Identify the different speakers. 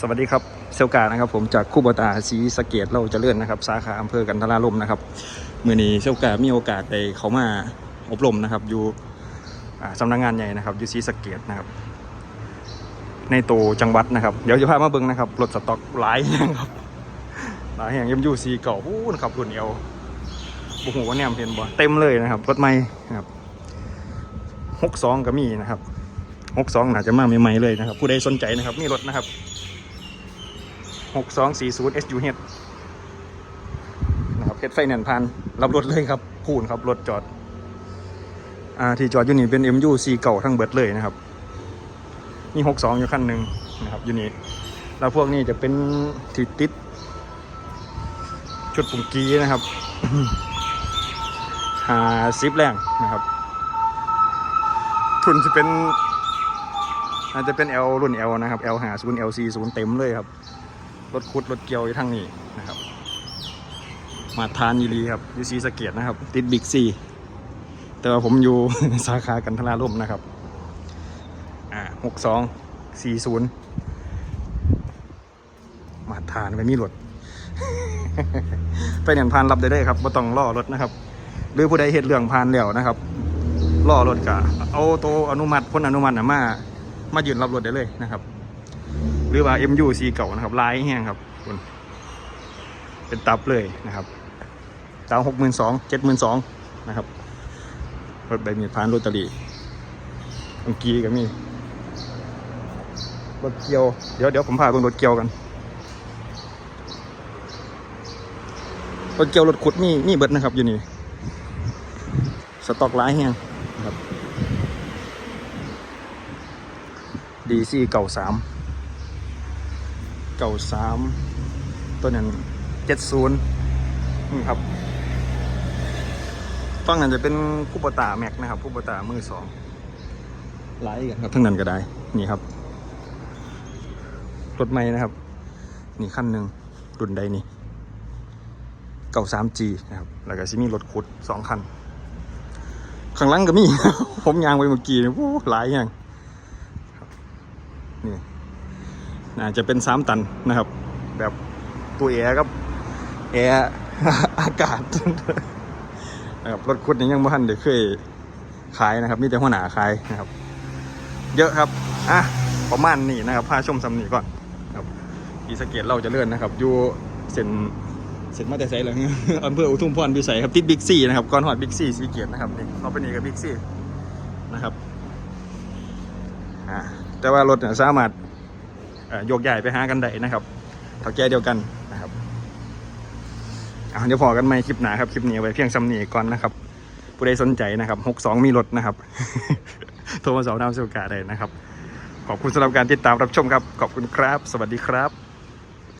Speaker 1: สวัสดีครับเซลกานะครับผมจากคู่บตาสีสะเกตเราจะเลื่อนนะครับ สาขาอำเภอกันทราลมนะครับมือนี้เซลกามีโอกาสได้เขามาอบรมนะครับอยู่สำนักงานใหญ่นะครับอยู่สีสะเกตนะครับในตัวจังหวัดนะครับ เดี๋ยวจะพามาเบิ้งนะครับรถสต็อกหลายแห่งครับหลายแห่งเอ็มยูซีเก่าพูนครับรุ่นเอวบุหัวเนี่ยเห็นบ่เต็มเลยนะครับรถใหม่นะครับหกสองก็มีนะครับหกสองน่าจะมาใหม่ๆเลยนะครับ ผู้ใดสนใจนะครับ มีรถนะครับ หกสองสี่ศูนย์ SUH นะครับเพชรไฟแนนซ์พันรับรถเลยครับพูนครับรถจอดอ่าที่จอดอยู่นี่เป็น MU ซีเก่าทั้งเบิดเลยนะครับมีหกสอยู่คันหนึ่งนะครับอยู่นี่แล้วพวกนี้จะเป็นที่ติดชุดปุ่งกีนะครับหาซิปแรงนะครับ ทุนจะเป็นอาจจะเป็น L รุ่น L นะครับ L หาศูนย์ L สี่ศูนย์เต็มเลยครับ รถคุดรถเกียวอยู่ทั้งนี้นะครับ มาทานยีรีครับยูซีสเกียนะครับ ติดบิ๊กซีแต่ว่าผมอยู่สาขากันทราล่มนะครับอ่าหกสองสี่ศูนย์มาทานไปมีรถไปเนี่ยพานรับได้เลยครับไม่ต้องล่อรถนะครับ หรือผู้ใดเหตุเรื่องพานแล้วนะครับล่อรถกะเอาตัวอนุมัติพ้นอนุมัติมามายืนรับรถได้เลยนะครับ หรือว่า MU สีเก่านะครับลายแห้งครับคุณเป็นตับเลยนะครับดาวหกหมื่นสองเจ็ดหมื่นสองนะครับรถใบมีพานโรตารีเมื่อกี้ก็มีรถเกียว เดี๋ยวเดี๋ยวผมพาไปรถเกียวกันรถเกียวรถขุดนี่นี่เบิดนะครับ อยู่นี่ สต็อกหลายแห้งครับดีซีเก่าสาม เก่าสามตัวนั้นเจ็ดศูนย์นี่ครับฟังนั้นจะเป็นคูปตาแม็กนะครับคูปตามือสองไลท์กันครับทั้งนั้นก็ได้ นี่ครับรถใหม่นะครับ นี่ขั้นหนึ่งรุ่นใดนี่เก่าสามจีนะครับ แล้วก็ซิมีรถขุดสองคัน ข้างหลังก็มี ผมยางไปเมื่อกี้นี่โอ้หลายอย่างนี่ น่าจะเป็นสามตันนะครับ แบบตัวแอร์กับแอร์อากาศนะครับรถคุดนี้ยังไม่ทันเดี๋ยวเคยขายนะครับ มีแต่หัวหน้าขายนะครับ เยอะครับอะประมาณนี้นะครับพาชมสำนีก่อนครับอีสเกตเราจะเลื่อนนะครับอยู่เส้นเส้นมาแต่ไซเลยอำเภออุทุมพรพิสัยครับติดบิ๊กซีนะครับก่อนหอดบิ๊กซีสีเกียรนะครับนี่เขาไปนี่กับบิ๊กซีนะครับอ่าแต่ว่ารถเนี่ยสามารถ โยกใหญ่ไปหากันได้นะครับเท่าแก่เดียวกันนะครับเดี๋ยวพอกันไหมคลิปหนาครับ คลิปนี้ไว้เพียงซ้ำนีก่อนนะครับ ผู้ใดสนใจนะครับหกสองมีรถนะครับ โทรมาสอบถามสุกาได้นะครับ ขอบคุณสำหรับการติดตามรับชมครับ ขอบคุณครับ สวัสดีครับ